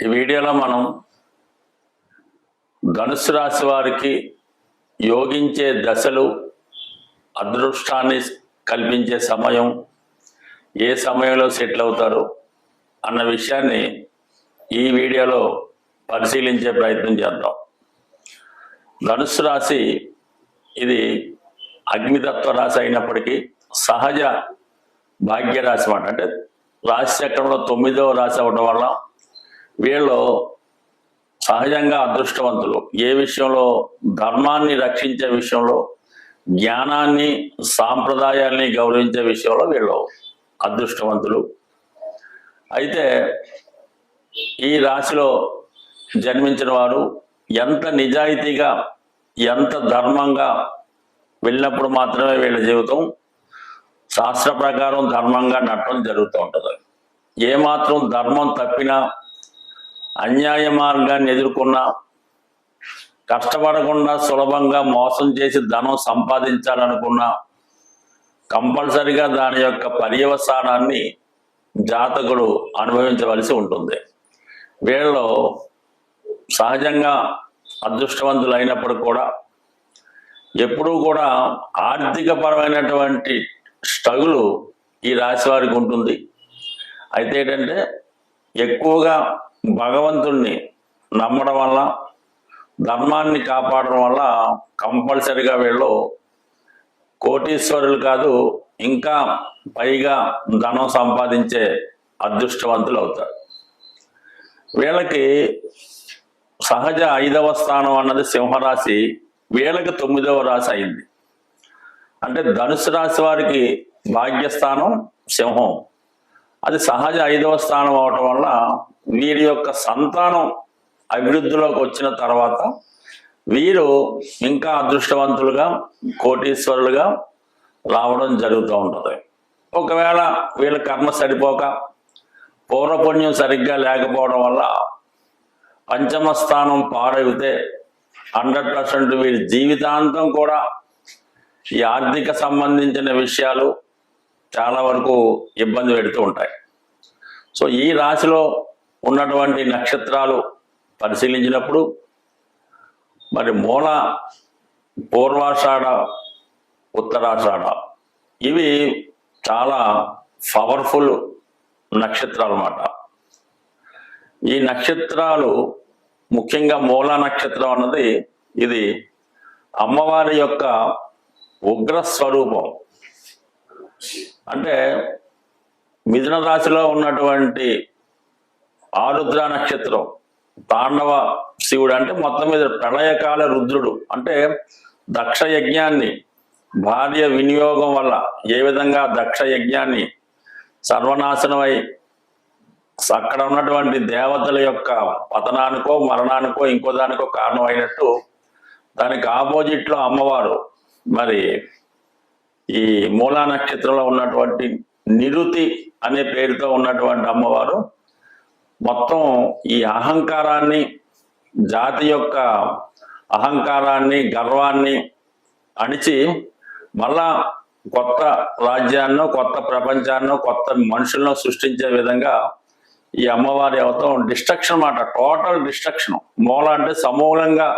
ఈ వీడియోలో మనం ధనుసు రాశి వారికి యోగించే దశలు అదృష్టాన్ని కల్పించే సమయం ఏ సమయంలో సెటిల్ అవుతారు అన్న విషయాన్ని ఈ వీడియోలో పరిశీలించే ప్రయత్నం చేద్దాం. ధనుసు రాశి ఇది అగ్నితత్వ రాశి అయినప్పటికీ సహజ భాగ్యరాశి మాట అంటే రాశి చక్రంలో తొమ్మిదవ రాశి అవడం వల్ల వీళ్ళు సహజంగా అదృష్టవంతులు. ఏ విషయంలో? ధర్మాన్ని రక్షించే విషయంలో జ్ఞానాన్ని సాంప్రదాయాల్ని గౌరవించే విషయంలో వీళ్ళు అదృష్టవంతులు. అయితే ఈ రాశిలో జన్మించిన వారు ఎంత నిజాయితీగా ఎంత ధర్మంగా వెళ్ళినప్పుడు మాత్రమే వీళ్ళ జీవితం శాస్త్ర ప్రకారం ధర్మంగా నడటం జరుగుతూ ఉంటుంది. ఏమాత్రం ధర్మం తప్పినా అన్యాయ మార్గాన్ని ఎదుర్కొన్నా కష్టపడకుండా సులభంగా మోసం చేసి ధనం సంపాదించాలనుకున్నా కంపల్సరిగా దాని యొక్క పర్యవసానాన్ని జాతకుడు అనుభవించవలసి ఉంటుంది. వీళ్ళలో సహజంగా అదృష్టవంతులు అయినప్పుడు కూడా ఎప్పుడూ కూడా ఆర్థిక పరమైనటువంటి స్ట్రగులు ఈ రాశి వారికి ఉంటుంది. అయితే ఏంటంటే ఎక్కువగా భగవంతుణ్ణి నమ్మడం వల్ల ధర్మాన్ని కాపాడడం వల్ల కంపల్సరిగా వీళ్ళు కోటీశ్వరులు కాదు ఇంకా పైగా ధనం సంపాదించే అదృష్టవంతులు అవుతారు. వీళ్ళకి సహజ ఐదవ స్థానం అన్నది సింహరాశి వీళ్ళకి తొమ్మిదవ రాశి అయింది. అంటే ధనుసు రాశి వారికి భాగ్యస్థానం సింహం. అది సహజ ఐదవ స్థానం అవటం వల్ల వీరి యొక్క సంతానం అభివృద్ధిలోకి వచ్చిన తర్వాత వీరు ఇంకా అదృష్టవంతులుగా కోటీశ్వరులుగా రావడం జరుగుతూ ఉంటుంది. ఒకవేళ వీళ్ళ కర్మ సరిపోక పూర్వపుణ్యం సరిగ్గా లేకపోవడం వల్ల పంచమ స్థానం పాడైతే హండ్రెడ్ పర్సెంట్ వీరి జీవితాంతం కూడా ఈ ఆర్థిక సంబంధించిన విషయాలు చాలా వరకు ఇబ్బంది పెడుతూ ఉంటాయి. సో ఈ రాశిలో ఉన్నటువంటి నక్షత్రాలు పరిశీలించినప్పుడు మరి మూల పూర్వాషాఢ ఉత్తరాషాఢ ఇవి చాలా పవర్ఫుల్ నక్షత్రాలు అన్నమాట ఈ నక్షత్రాలు ముఖ్యంగా మూల నక్షత్రం అన్నది ఇది అమ్మవారి యొక్క ఉగ్ర స్వరూపం. అంటే మిథున రాశిలో ఉన్నటువంటి ఆరుద్ర నక్షత్రం తాండవ శివుడు అంటే మొత్తం మీద ప్రళయకాల రుద్రుడు. అంటే దక్ష యజ్ఞాన్ని భార్య వినియోగం వల్ల ఏ విధంగా దక్ష యజ్ఞాన్ని సర్వనాశనమై అక్కడ ఉన్నటువంటి దేవతల యొక్క పతనానికో మరణానికో ఇంకో దానికో కారణమైనట్టు దానికి ఆపోజిట్లో అమ్మవారు మరి ఈ మూలా నక్షత్రంలో ఉన్నటువంటి నిరుతి అనే పేరుతో ఉన్నటువంటి అమ్మవారు మొత్తం ఈ అహంకారాన్ని జాతి యొక్క అహంకారాన్ని గర్వాన్ని అణిచి మళ్ళా కొత్త రాజ్యాన్నో కొత్త ప్రపంచాన్నో కొత్త మనుషులను సృష్టించే విధంగా ఈ అమ్మవారి అవతం డిస్ట్రక్షన్ మాట టోటల్ డిస్ట్రక్షన్. మూల అంటే సమూలంగా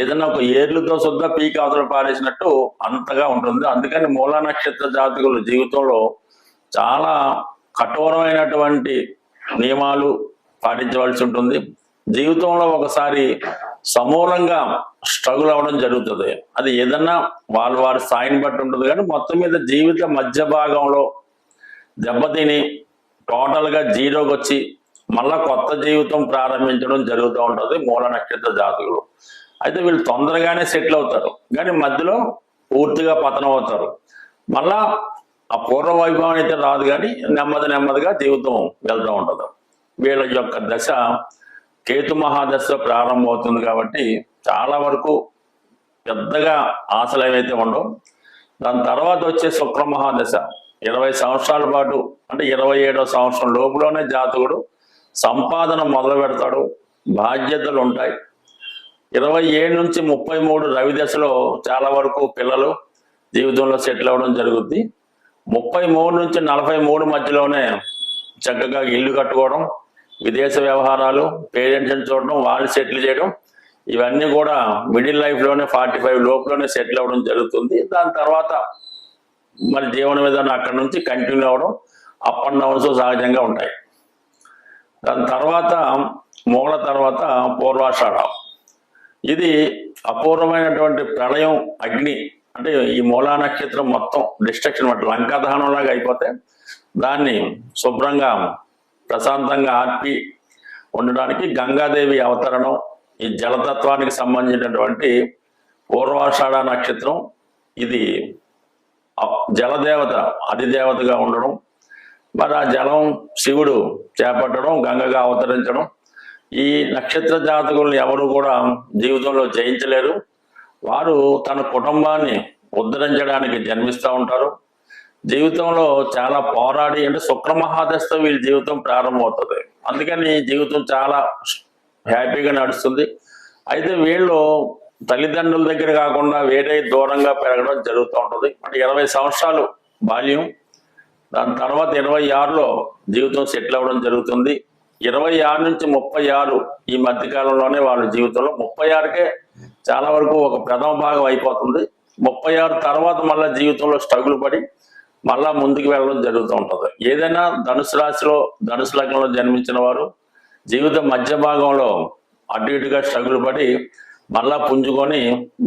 ఏదైనా ఒక ఏర్లతో శుద్ధ పీ అవతల పారేసినట్టు అంతగా ఉంటుంది. అందుకని మూలా నక్షత్ర జాతకుల జీవితంలో చాలా కఠోరమైనటువంటి నియమాలు పాటించవలసి ఉంటుంది. జీవితంలో ఒకసారి సమూలంగా స్ట్రగుల్ అవ్వడం జరుగుతుంది. అది ఏదన్నా వాళ్ళ వారి స్థాయిని బట్టి ఉంటుంది. కానీ మొత్తం మీద జీవిత మధ్య భాగంలో దెబ్బతిని టోటల్గా జీరోకి వచ్చి మళ్ళా కొత్త జీవితం ప్రారంభించడం జరుగుతూ ఉంటుంది మూల నక్షత్ర జాతకులు. అయితే వీళ్ళు తొందరగానే సెటిల్ అవుతారు. కానీ మధ్యలో పూర్తిగా పతనం అవుతారు. మళ్ళా ఆ పూర్వ వైభవం అయితే రాదు కానీ నెమ్మది నెమ్మదిగా జీవితం వెళ్తూ ఉంటుంది. వీళ్ళ యొక్క దశ కేతు మహాదశ ప్రారంభమవుతుంది కాబట్టి చాలా వరకు పెద్దగా ఆశలు ఏవైతే ఉండవు దాని తర్వాత వచ్చే శుక్ర మహాదశ ఇరవై సంవత్సరాల పాటు అంటే ఇరవై ఏడో సంవత్సరం లోపులోనే జాతకుడు సంపాదన మొదలు పెడతాడు. బాధ్యతలు ఉంటాయి. ఇరవై ఏడు నుంచి ముప్పై మూడు రవి దశలో చాలా వరకు పిల్లలు జీవితంలో సెటిల్ అవ్వడం జరుగుద్ది. ముప్పై మూడు నుంచి నలభై మూడు మధ్యలోనే చక్కగా ఇల్లు కట్టుకోవడం విదేశ వ్యవహారాలు పేరెంట్స్ని చూడడం వాళ్ళు సెటిల్ చేయడం ఇవన్నీ కూడా మిడిల్ లైఫ్లోనే ఫార్టీ ఫైవ్ లోపులోనే సెటిల్ అవ్వడం జరుగుతుంది. దాని తర్వాత మరి జీవన విధానం అక్కడి నుంచి కంటిన్యూ అవ్వడం అప్ అండ్ డౌన్స్ సహజంగా ఉంటాయి. దాని తర్వాత మూల తర్వాత పూర్వాషాఢం. ఇది అపూర్వమైనటువంటి ప్రళయం అగ్ని. అంటే ఈ మూలా నక్షత్రం మొత్తం డిస్ట్రక్షన్ అంటే లంకాదహనంలాగా అయిపోతే దాన్ని శుభ్రంగా ప్రశాంతంగా ఆర్పి ఉండడానికి గంగాదేవి అవతరణం ఈ జలతత్వానికి సంబంధించినటువంటి పూర్వాషాఢ నక్షత్రం. ఇది జలదేవత అధిదేవతగా ఉండడం. మరి ఆ జలం శివుడు చేపట్టడం గంగగా అవతరించడం. ఈ నక్షత్ర జాతకులను ఎవరు కూడా జీవితంలో జయించలేరు. వారు తన కుటుంబాన్ని ఉద్ధరించడానికి జన్మిస్తూ ఉంటారు. జీవితంలో చాలా పోరాడి అంటే శుక్రమహాదశతో వీళ్ళ జీవితం ప్రారంభమవుతుంది. అందుకని జీవితం చాలా హ్యాపీగా నడుస్తుంది. అయితే వీళ్ళు తల్లిదండ్రుల దగ్గర కాకుండా వేరే దూరంగా పెరగడం జరుగుతూ ఉంటుంది. అంటే ఇరవై సంవత్సరాలు బాల్యం. దాని తర్వాత ఇరవై ఆరులో జీవితం సెటిల్ అవ్వడం జరుగుతుంది. ఇరవై ఆరు నుంచి ముప్పై ఆరు ఈ మధ్య కాలంలోనే వాళ్ళ జీవితంలో ముప్పై ఆరుకే చాలా వరకు ఒక ప్రథమ భాగం అయిపోతుంది. ముప్పై ఆరు తర్వాత మళ్ళీ జీవితంలో స్ట్రగుల్ పడి మళ్ళా ముందుకు వెళ్ళడం జరుగుతూ ఉంటుంది. ఏదైనా ధనుసు రాశిలో ధనుసు లగ్నంలో జన్మించిన వారు జీవితం మధ్య భాగంలో అటు ఇటుగా స్ట్రగుల్ పడి మళ్ళా పుంజుకొని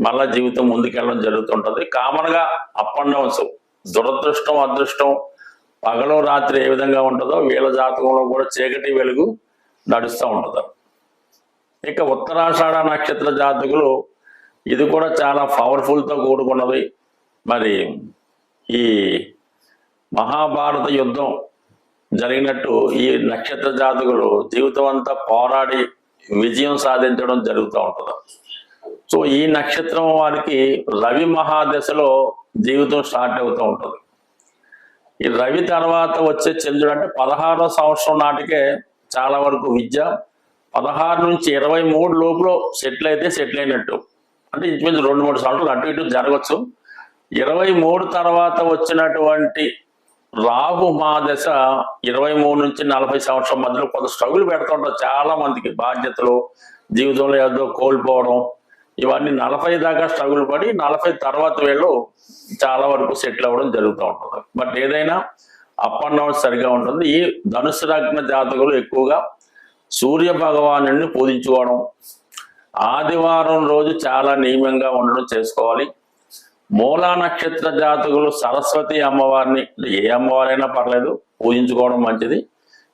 మళ్ళా జీవితం ముందుకెళ్ళడం జరుగుతుంటది కామన్గా అప్ అండ్ డౌన్స్ దురదృష్టం అదృష్టం పగలు రాత్రి ఏ విధంగా ఉంటుందో వీళ్ళ జాతకంలో కూడా చీకటి వెలుగు నడుస్తూ ఉంటుంది. ఇక ఉత్తరాషాఢ నక్షత్ర జాతకులు ఇది కూడా చాలా పవర్ఫుల్తో కూడుకున్నది. మరి ఈ మహాభారత యుద్ధం జరిగినట్టు ఈ నక్షత్ర జాతకులు జీవితం అంతా పోరాడి విజయం సాధించడం జరుగుతూ ఉంటుంది. సో ఈ నక్షత్రం వారికి రవి మహాదశలో జీవితం స్టార్ట్ అవుతూ ఉంటుంది. ఈ రవి తర్వాత వచ్చే చంద్రుడు అంటే పదహారో సంవత్సరం నాటికే చాలా వరకు విద్య. పదహారు నుంచి ఇరవై మూడు లోపల సెటిల్ అయితే సెటిల్ అయినట్టు. అంటే ఇంచుమించు రెండు మూడు సంవత్సరాలు అటు ఇటు జరగచ్చు. ఇరవై మూడు తర్వాత వచ్చినటువంటి రాహు మహాదశ ఇరవై మూడు నుంచి నలభై సంవత్సరం మధ్యలో కొంత స్ట్రగుల్ పెడుతుంటారు చాలా మందికి. బాధ్యతలు జీవితంలో ఏదో కోల్పోవడం ఇవన్నీ నలభై దాకా స్ట్రగుల్ పడి నలభై తర్వాత వీళ్ళు చాలా వరకు సెటిల్ అవ్వడం జరుగుతూ ఉంటుంది. బట్ ఏదైనా అప్ అండ్ డౌన్ సరిగా ఉంటుంది. ఈ ధనుసు లగ్న జాతకులు ఎక్కువగా సూర్య భగవాను పూజించుకోవడం ఆదివారం రోజు చాలా నియమంగా ఉండడం చేసుకోవాలి. మూలా నక్షత్ర జాతకులు సరస్వతి అమ్మవారిని ఏ అమ్మవారైనా పర్లేదు పూజించుకోవడం మంచిది.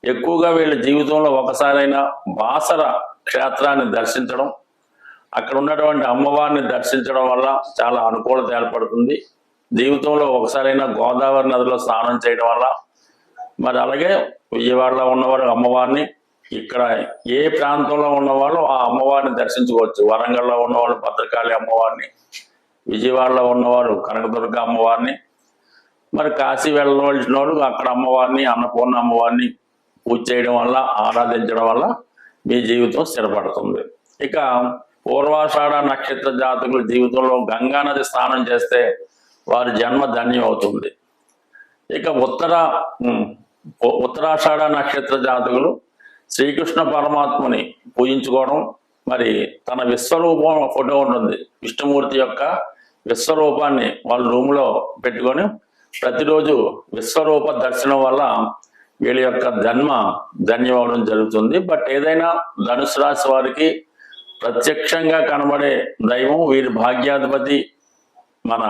ఎక్కువగా వీళ్ళ జీవితంలో ఒకసారైనా బాసర క్షేత్రాన్ని దర్శించడం అక్కడ ఉన్నటువంటి అమ్మవారిని దర్శించడం వల్ల చాలా అనుకూలత ఏర్పడుతుంది. జీవితంలో ఒకసారైనా గోదావరి నదిలో స్నానం చేయడం వల్ల మరి అలాగే విజయవాడలో ఉన్నవారు అమ్మవారిని ఇక్కడ ఏ ప్రాంతంలో ఉన్నవాళ్ళు ఆ అమ్మవారిని దర్శించుకోవచ్చు. వరంగల్లో ఉన్నవాళ్ళు భద్రకాళి అమ్మవారిని విజయవాడలో ఉన్నవారు కనకదుర్గ అమ్మవారిని మరి కాశీ వెళ్ళవలసిన వాళ్ళు అక్కడ అమ్మవారిని అన్నపూర్ణ అమ్మవారిని పూజ చేయడం వల్ల ఆరాధించడం వల్ల మీ జీవితం స్థిరపడుతుంది. ఇక పూర్వాషాఢ నక్షత్ర జాతకుల జీవితంలో గంగా నది స్నానం చేస్తే వారి జన్మ ధన్యం అవుతుంది. ఇక ఉత్తర ఉత్తరాషాఢ నక్షత్ర జాతకులు శ్రీకృష్ణ పరమాత్మని పూజించుకోవడం మరి తన విశ్వరూపం ఫోటో ఉంటుంది. విష్ణుమూర్తి యొక్క విశ్వరూపాన్ని వాళ్ళ రూమ్లో పెట్టుకొని ప్రతిరోజు విశ్వరూప దర్శనం వల్ల వీళ్ళ యొక్క జన్మ ధన్యం అవడం జరుగుతుంది. బట్ ఏదైనా ధనుసు రాశి వారికి ప్రత్యక్షంగా కనబడే దైవం వీరి భాగ్యాధిపతి మన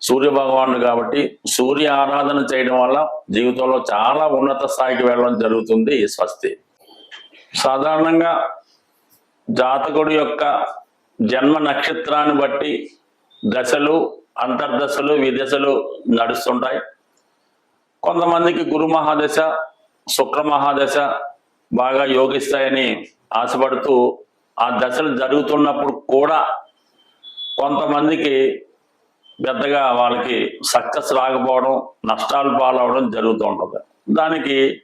సూర్య భగవానుడు కాబట్టి సూర్య ఆరాధన చేయడం వల్ల జీవితంలో చాలా ఉన్నత స్థాయికి వెళ్ళడం జరుగుతుంది స్వస్తి. సాధారణంగా జాతకుడి యొక్క జన్మ నక్షత్రాన్ని బట్టి దశలు అంతర్దశలు విదశలు నడుస్తుంటాయి. కొంతమందికి గురు మహాదశ శుక్ర మహాదశ బాగా యోగిస్తాయని ఆశపడుతూ ఆ దశలు జరుగుతున్నప్పుడు కూడా కొంతమందికి పెద్దగా వాళ్ళకి సక్సెస్ రాకపోవడం నష్టాలు పాలవడం జరుగుతూ ఉంటుంది. దానికి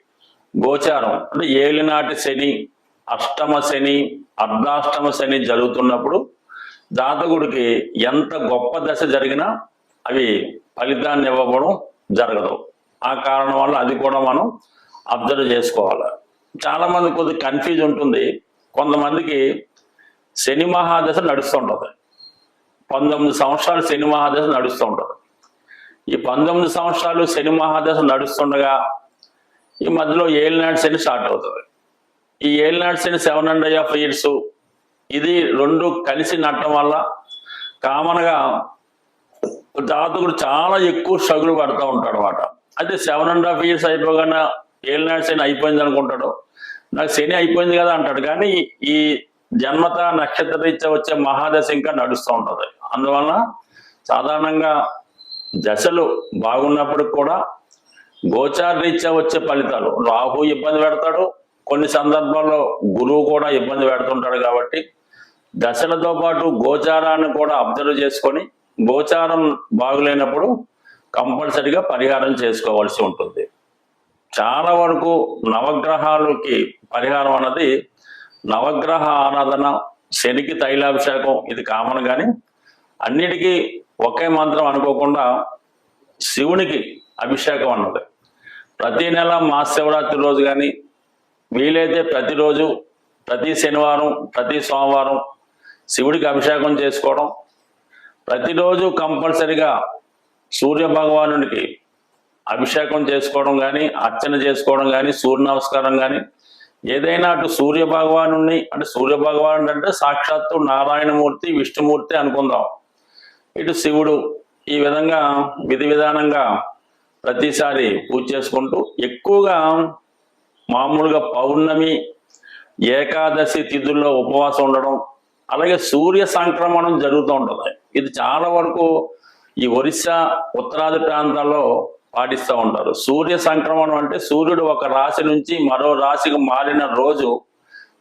గోచారం. అంటే ఏలినాటి శని అష్టమ శని అర్ధాష్టమ శని జరుగుతున్నప్పుడు జాతకుడికి ఎంత గొప్ప దశ జరిగినా అవి ఫలితాన్ని ఇవ్వబడం జరగదు. ఆ కారణం వల్ల అది కూడా మనం అబ్జర్వ్ చేసుకోవాలి. చాలా మంది కొద్దిగా కన్ఫ్యూజ్ ఉంటుంది. కొంతమందికి శని మహాదశ నడుస్తుంటుంది పంతొమ్మిది సంవత్సరాలు శని మహాదశ నడుస్తూ ఉంటుంది. ఈ పంతొమ్మిది సంవత్సరాలు శని మహాదశ నడుస్తుండగా ఈ మధ్యలో ఏలినాడు శని స్టార్ట్ అవుతుంది. ఈ ఏలినాడు Shani seven and half years ఇది రెండు కలిసి నట్టడం వల్ల కామన్గా జాతకుడు చాలా ఎక్కువ స్ట్రగుల్ పడుతూ ఉంటాడు అనమాట అయితే సెవెన్ అండ్ హాఫ్ ఇయర్స్ అయిపోగానే ఏలినాడు శని అయిపోయింది అనుకుంటాడు. నాకు శని అయిపోయింది కదా అంటాడు. కానీ ఈ జన్మత నక్షత్ర రీత్యా వచ్చే మహాదశ ఇంకా నడుస్తూ ఉంటుంది. అందువలన సాధారణంగా దశలు బాగున్నప్పుడు కూడా గోచార రీత్యా వచ్చే ఫలితాలు. రాహు ఇబ్బంది పెడతాడు. కొన్ని సందర్భాల్లో గురువు కూడా ఇబ్బంది పెడుతుంటాడు కాబట్టి దశలతో పాటు గోచారాన్ని కూడా అబ్జర్వ్ చేసుకొని గోచారం బాగులేనప్పుడు కంపల్సరిగా పరిహారం చేసుకోవాల్సి ఉంటుంది. చాలా వరకు నవగ్రహాలకి పరిహారం అన్నది నవగ్రహ ఆరాధన శనికి తైలాభిషేకం ఇది కామన్ కానీ అన్నిటికీ ఒకే మంత్రం అనుకోకుండా శివునికి అభిషేకం అన్నది. ప్రతి నెల మహాశివరాత్రి రోజు కానీ వీలైతే ప్రతిరోజు ప్రతి శనివారం ప్రతి సోమవారం శివుడికి అభిషేకం చేసుకోవడం. ప్రతిరోజు కంపల్సరిగా సూర్య భగవానుడికి అభిషేకం చేసుకోవడం కానీ అర్చన చేసుకోవడం కానీ సూర్య నమస్కారం కానీ ఏదైనా అటు సూర్య భగవాను అంటే సూర్య భగవానుడు అంటే సాక్షాత్తు నారాయణమూర్తి విష్ణుమూర్తి అనుకుందాం. ఇటు శివుడు ఈ విధంగా విధి విధానంగా ప్రతిసారి పూజ చేసుకుంటూ ఎక్కువగా మామూలుగా పౌర్ణమి ఏకాదశి తిథుల్లో ఉపవాసం ఉండడం అలాగే సూర్య సంక్రమణం జరుగుతూ ఉంటుంది. ఇది చాలా వరకు ఈ ఒరిస్సా ఉత్తరాది ప్రాంతాల్లో పాటిస్తూ ఉంటారు. సూర్య సంక్రమణం అంటే సూర్యుడు ఒక రాశి నుంచి మరో రాశికి మారిన రోజు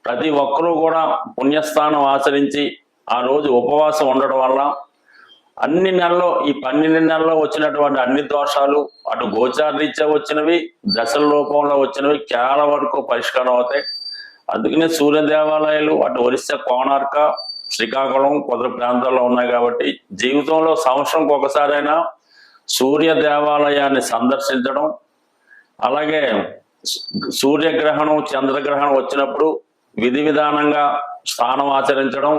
ప్రతి ఒక్కరూ కూడా పుణ్యస్థానం ఆచరించి ఆ రోజు ఉపవాసం ఉండడం వల్ల అన్ని నెలలో ఈ పన్నెండు నెలల్లో వచ్చినటువంటి అన్ని దోషాలు అటు గోచారీత్యా వచ్చినవి దశల రూపంలో వచ్చినవి చాలా వరకు పరిష్కారం అవుతాయి. అందుకనే సూర్య దేవాలయాలు అటు ఒరిస్సా కోణార్క శ్రీకాకుళం కొందరు ప్రాంతాల్లో ఉన్నాయి కాబట్టి జీవితంలో సంవత్సరంకి ఒకసారైనా సూర్య దేవాలయాన్ని సందర్శించడం అలాగే సూర్యగ్రహణం చంద్రగ్రహణం వచ్చినప్పుడు విధి విధానంగా స్నానం ఆచరించడం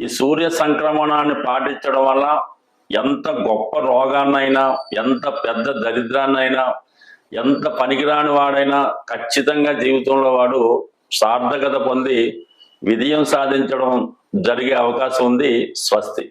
ఈ సూర్య సంక్రమణాన్ని పాటించడం వల్ల ఎంత గొప్ప రోగాన్నైనా ఎంత పెద్ద దరిద్రాన్నైనా ఎంత పనికిరాని వాడైనా ఖచ్చితంగా జీవితంలో వాడు సార్థకత పొంది విజయం సాధించడం జరిగే అవకాశం ఉంది స్వస్తి.